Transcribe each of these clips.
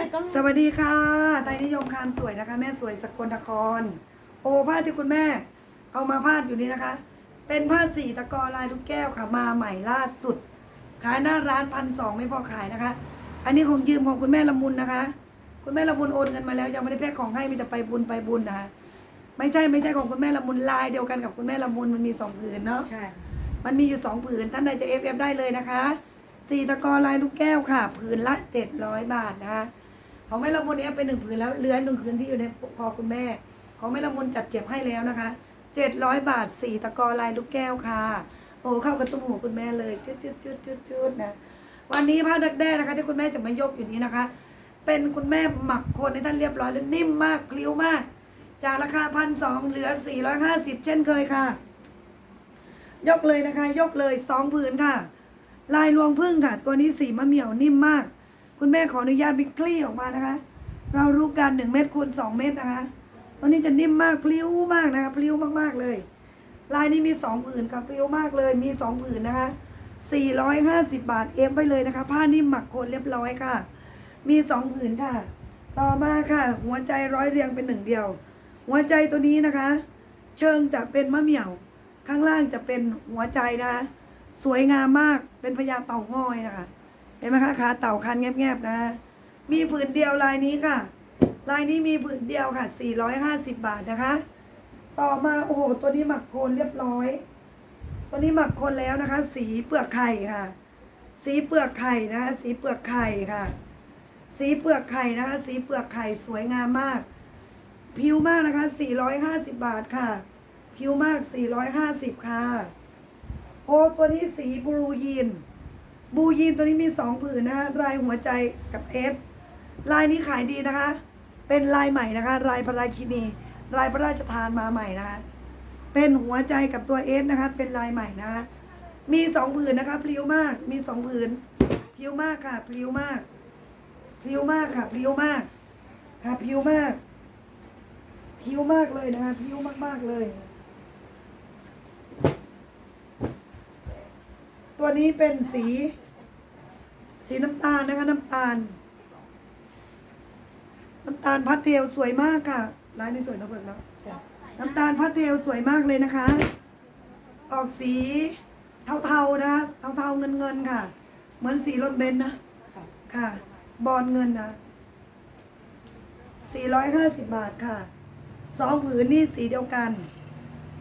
อยก็สวัสดีค่ะไทยนิยมคามสวยนะคะ แม่สวยสกลนคร โอ้ผ้าที่คุณแม่ เอามาพาดอยู่นี่นะคะ เป็นผ้าสีตะกอลายลูกแก้วค่ะมาใหม่ล่าสุด ขายหน้าร้านพันสองไม่พอขายนะคะ อันนี้ของยืมของคุณแม่ละมุนนะคะ คุณแม่ละมุนโอนเงินมาแล้วยังไม่ได้แพ็คของให้มีแต่ไปบุญไปบุญนะคะไม่ใช่ไม่ใช่ของคุณแม่ละมุนลายเดียวกันกับคุณแม่ละมุนมันมีสองผืนเนาะใช่มันมีอยู่สองผืนท่านใดจะเอฟเอฟได้เลยนะคะสี่ตะกอลายลูกแก้วค่ะ ผืนละเจ็ดร้อยบาทนะคะ ของแม่ละมุนเอฟเป็นหนึ่งผืนแล้วเหลือหนึ่งผืนที่อยู่ในคอคุณแม่ ของแม่ละมุนจัดเจ็บให้แล้วนะคะเจ็ดร้อยบาทสี่ตะกอลายลูกแก้วค่ะ โอ้เข้ากระตุ้มหูคุณแม่เลยจุดจุดจุดจุดจุดนะวันนี้ผ้าดักแด้นะคะ ที่คุณแม่จะมายกอยู่นี้นะคะ เป็นคุณแม่หมักคนให้ท่านเรียบร้อยแล้วนิ่มมากคลิ้วมาก จากราคาพันสองเหลือสี่ร้อยห้าสิบเช่นเคยค่ะ ยกเลยนะคะ ยกเลยสองผืนค่ะ ลายรวงพึ่งค่ะ ตัวนี้สีมะเหมี่ยวนิ่มมาก คุณแม่ขออนุญาตบิคลี่ออกมานะคะ เรารู้กันหนึ่งเม็ดคูณสองเม็ดนะคะตัวนี้จะนิ่มมากพลิ้วมากนะคะพลิ้วมากๆเลย ลายนี้มีสองผืนค่ะพลิ้วมากเลย มีสองผืนนะคะสี่ร้อยห้าสิบบาทเอ็มไปเลยนะคะ ผ้านิ่มหมักโคนเรียบร้อยค่ะ มีสองผืนค่ะ ต่อมาค่ะ หัวใจร้อยเรียงเป็นหนึ่งเดียว หัวใจตัวนี้นะคะ เชิงจะเป็นมะเหมี่ยว ข้างล่างจะเป็นหัวใจนะคะสวยงามมากเป็นพญาเต่างอยนะคะ เห็นไหมคะขาเต่าคันแงบๆนะ มีผืนเดียวลายนี้ค่ะ ลายนี้มีผืนเดียวค่ะ 450 บาทนะคะ ต่อมาโอ้โหตัวนี้หมักโคนเรียบร้อย ตัวนี้หมักโคนแล้วนะคะ สีเปลือกไข่ค่ะ สีเปลือกไข่นะคะสีเปลือกไข่ค่ะ สีเปลือกไข่นะคะ สีเปลือกไข่สวยงามมาก ผิวมากนะคะ 450 บาทค่ะ ผิวมาก 450 ค่ะ โอ้ตัวนี้สีบลูยีน บูยีนตัวนี้มีสองผืนนะคะลายหัวใจกับเอสลายนี้ขายดีนะคะ เป็นลายใหม่นะคะลายพระราชินีลายพระราชทานมาใหม่นะคะ เป็นหัวใจกับตัวเอสนะคะ เป็นลายใหม่นะคะ มีสองผืนนะคะพลิ้วมาก มีสองผืนพลิ้วมากค่ะพลิ้วมากพลิ้วมากค่ะพลิ้วมาก ค่ะพลิ้วมากผิวมากเลยนะคะผิวมากๆเลย ตัวนี้เป็นสี สีน้ำตาลนะคะ น้ำตาล น้ำตาลพัดเทลสวยมากค่ะ ร้านนี้สวยนะเพื่อนเนาะน้ำตาลพัดเทลสวยมากเลยนะคะ ออกสีเทาๆนะคะเทาๆเงินๆค่ะ เหมือนสีรถเบนซ์นะค่ะ บอลเงินนะ450 บาทค่ะสองผืนนี่สีเดียวกัน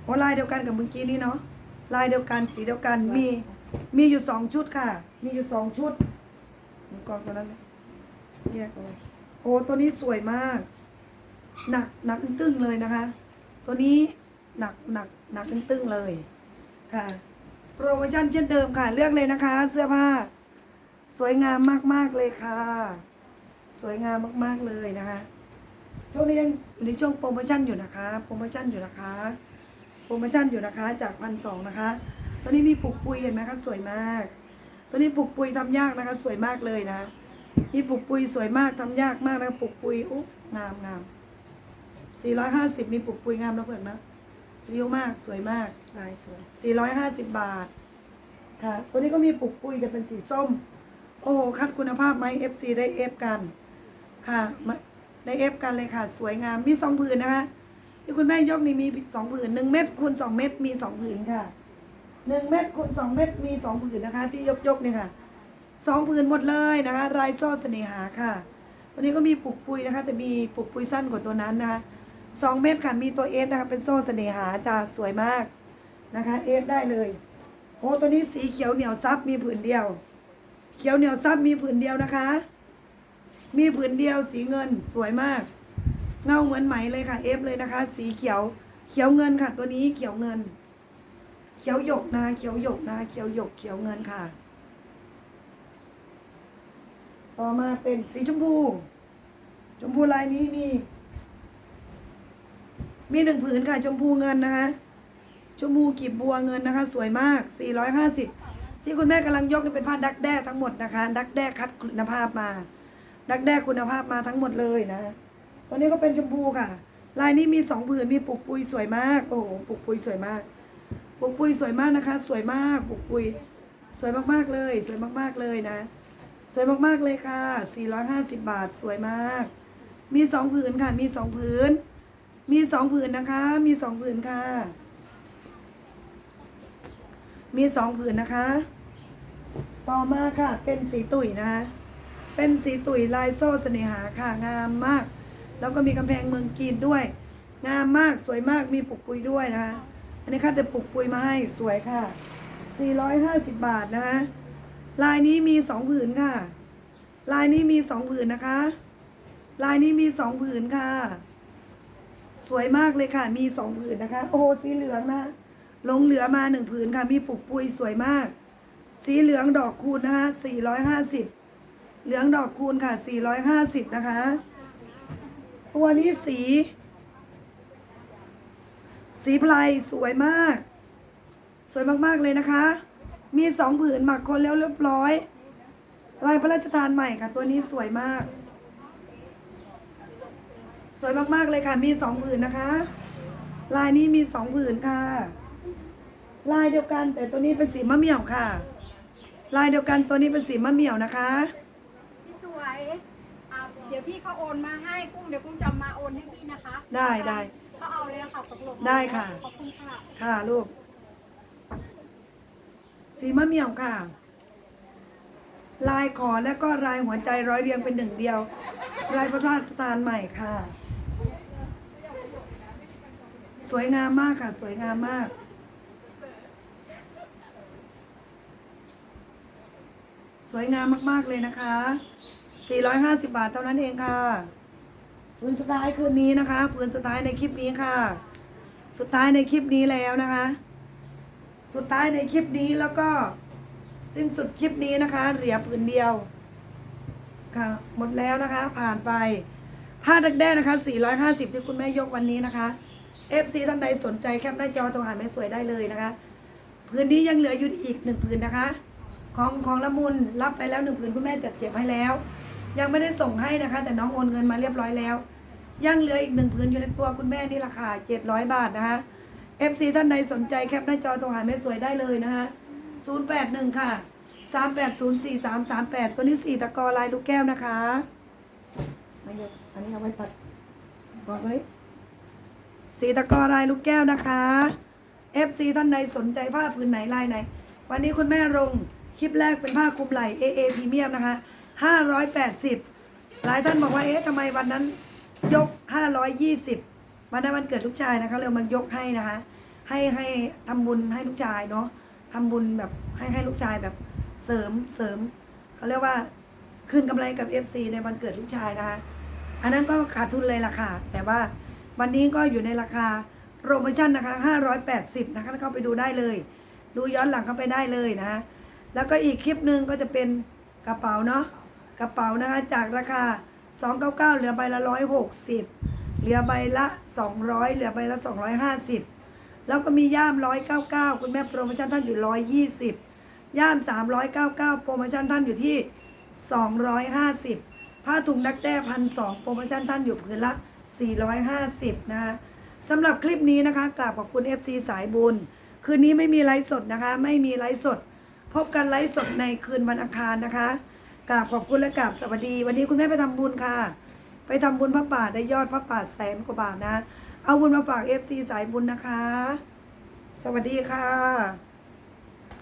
โอลายเดียวกันกับเมื่อกี้นี่เนาะลายเดียวกันสีเดียวกันมีมีอยู่สองชุดค่ะ มีอยู่สองชุด ดูกองตัวนั้นเลยแยกเอาไว้โอ้ตัวนี้สวยมาก หนักหนักตึ้งเลยนะคะ ตัวนี้หนักหนักหนักตึ้งเลยค่ะโปรโมชั่นเช่นเดิมค่ะ เลือกเลยนะคะ เสื้อผ้า สวยงามมาก ๆ เลยค่ะ สวยงามมาก ๆ เลยนะคะ ช่วงนี้ยังอยู่ในช่วงโปรโมชั่นอยู่นะคะ โปรโมชั่นอยู่นะคะ โปรโมชั่นอยู่นะคะ จากพันสองนะคะตัวนี้มีปลูกปุยเห็นไหมคะ สวยมาก ตัวนี้ปลูกปุยทำยากนะคะ สวยมากเลยนะมีปลูกปุยสวยมากทำยากมากนะปลูกปุยอุ๊งามงามสี่ร้อยห้าสิบมีปลูกปุยงามนะเพื่อนนะเรียวมากสวยมากลายสวยสี่ร้อยห้าสิบบาทค่ะตัวนี้ก็มีปลูกปุยแต่เป็นสีส้ม โอ้โห คัดคุณภาพไหม FC ได้เอฟกัน ค่ะมาได้เอฟกันเลยค่ะ สวยงามมีสองผืนนะคะที่คุณแม่ยกนี่มีสองผืนหนึ่งเม็ดคูณสองเม็ดมีสองผืนค่ะ หนึ่งเม็ดคูณสองเม็ดมีสองผืนนะคะ ที่ยกยกเนี่ยค่ะสองผืนหมดเลยนะคะลายโซ่เสน่หาค่ะ ตัวนี้ก็มีปลูกปุยนะคะ แต่มีปลูกปุยสั้นกว่าตัวนั้นนะคะสองเม็ดค่ะมีตัวเอสนะคะเป็นโซ่เสน่หาจะสวยมากนะคะเอสได้เลยโอ้ตัวนี้สีเขียวเหนียวซับมีผืนเดียว เขียวเหนียวซับมีผืนเดียวนะคะ มีผืนเดียวสีเงินสวยมาก เงาเหมือนไหมเลยค่ะเอฟเลยนะคะ สีเขียวเขียวเงินค่ะ ตัวนี้เขียวเงิน ขียวหยกนะเขียวหยกนะเขียวหยกเขียวเงินค่ะ ต่อมาเป็นสีชมพู ชมพูลายนี้มี มีหนึ่งผืนค่ะ ชมพูเงินนะคะ ชมพูกีบบัวเงินนะคะ สวยมาก 450 ที่คุณแม่กำลังยกนี่เป็นผ้าดักแด้ทั้งหมดนะคะ ดักแด้คัดคุณภาพมา ดักแด้คุณภาพมาทั้งหมดเลยนะตัวนี้ก็เป็นชมพูค่ะ ลายนี้มีสองผืนมีปุกปุยสวยมาก โอ้โหปุกปุยสวยมาก ปุกปุยสวยมากนะคะ สวยมากปุกปุย สวยมากๆเลย สวยมากๆเลยนะ สวยมากๆเลยค่ะ 450 บาทสวยมาก มีสองผืนค่ะ มีสองผืน มีสองผืนนะคะ มีสองผืนค่ะ มีสองผืนนะคะ ต่อมาค่ะ เป็นสีตุ๋ยนะคะ เป็นสีตุ๋ยลายโซ่เสน่หาค่ะ งามมาก แล้วก็มีกำแพงเมืองกีนด้วย งามมาก สวยมาก มีปุกปุยด้วยนะคะ อันนี้ค่ะแต่ปุกปุยมาให้สวยค่ะ 450 บาทนะคะลายนี้มีสองผืนค่ะ ลายนี้มีสองผืนนะคะ ลายนี้มีสองผืนค่ะ สวยมากเลยค่ะ มีสองผืนนะคะ โอ้โหสีเหลืองนะลงเหลือมาหนึ่งผืนค่ะ มีปุกปุยสวยมาก สีเหลืองดอกคูณนะคะสี่ร้อยห้าสิบเหลืองดอกคูณค่ะสี่ร้อยห้าสิบนะคะ ตัวนี้สี สีไพรสวยมาก สวยมากๆเลยนะคะ มีสองผืนหมักคนแล้วเรียบร้อยลายพระราชทานใหม่ค่ะ ตัวนี้สวยมาก สวยมากๆเลยค่ะ มีสองผืนนะคะ ลายนี้มีสองผืนค่ะ ลายเดียวกัน แต่ตัวนี้เป็นสีมะเหมี่ยวค่ะ ลายเดียวกันตัวนี้เป็นสีมะเหมี่ยวนะคะพี่สวยอ่าเดี๋ยวพี่เขาโอนมาให้กุ้งเดี๋ยวกุ้งจะมาโอนให้พี่นะคะ ได้ได้ ค่ะตกลงได้ค่ะ ขอบคุณค่ะ ค่ะลูก สีมะเหมี่ยวค่ะ ลายขอและก็ลายหัวใจร้อยเรียงเป็นหนึ่งเดียว ลายพระราชทานใหม่ค่ะ สวยงามมากค่ะ สวยงามมาก สวยงามมากๆเลยนะคะ 450 บาทเท่านั้นเองค่ะ ผืนสุดท้ายคืนนี้นะคะผืนสุดท้ายในคลิปนี้ค่ะ สุดท้ายในคลิปนี้แล้วนะคะ สุดท้ายในคลิปนี้แล้วก็สิ้นสุดคลิปนี้นะคะ เหลือผืนเดียวค่ะหมดแล้วนะคะ ผ่านไปผ้าดักแด้นะคะ 450 ที่คุณแม่ยกวันนี้นะคะ FC ท่านใดสนใจแคปหน้าจอโทรหาแม่สวยได้เลยนะคะพื้นนี้ยังเหลืออยู่อีกหนึ่งผืนนะคะ ของของละมุนรับไปแล้วหนึ่งผืนคุณแม่จัดเก็บให้แล้ว ยังไม่ได้ส่งให้นะคะ แต่น้องโอนเงินมาเรียบร้อยแล้ว ยังเหลืออีกหนึ่งผืนอยู่ในตัวคุณแม่นี่ราคา700บาทนะคะ FC ท่านใดสนใจแคปหน้าจอโทรหาแม่สวยได้เลยนะคะ081ค่ะ3804338ตัวนี้สี่ตะกอลายลูกแก้วนะคะไม่เยอะอันนี้เอาไว้ตัดบอกเลยสีตะกอลายลูกแก้วนะคะ FC ท่านใดสนใจผ้าผืนไหนลายไหน วันนี้คุณแม่ลงคลิปแรกเป็นผ้าคลุมไหล่ AA พรีเมียมนะคะ580 หลายท่านบอกว่าเอ๊ะทำไมวันนั้น ยก 520วันนั้นวันเกิดลูกชายนะคะเรามันยกให้นะคะ ให้ให้ทำบุญให้ลูกชายเนาะทำบุญแบบให้ให้ลูกชายแบบเสริมเสริมเขาเรียกว่าคืนกำไรกับ FC ในวันเกิดลูกชายนะคะ อันนั้นก็ขาดทุนเลยล่ะค่ะ แต่ว่าวันนี้ก็อยู่ในราคาโปรโมชั่นนะคะ 580 นะคะเข้าไปดูได้เลย ดูย้อนหลังเข้าไปได้เลยนะ แล้วก็อีกคลิปหนึ่งก็จะเป็นกระเป๋าเนาะ กระเป๋านะคะจากราคา 299เก้าเหลือใบละ160เหลือใบละ200เหลือใบละ250แล้วก็มีย่าม199คุณแม่โปรโมชั่นท่านอยู่120ย่าม399โปรโมชั่นท่านอยู่ที่250ผ้าถุงดักแด้พันสองโปรโมชั่นท่านอยู่ผืนละ450นะคะสำหรับคลิปนี้นะคะกราบขอบคุณ FC สายบุญ คืนนี้ไม่มีไลฟ์สดนะคะ ไม่มีไลฟ์สด พบกันไลฟ์สดในคืนวันอังคารนะคะ กราบขอบคุณและกราบสวัสดี วันนี้คุณแม่ไปทำบุญค่ะ ไปทำบุญพระป่าได้ยอดพระป่าแสนกว่าบาทนะ เอาบุญมาฝาก FC สายบุญนะคะ สวัสดีค่ะ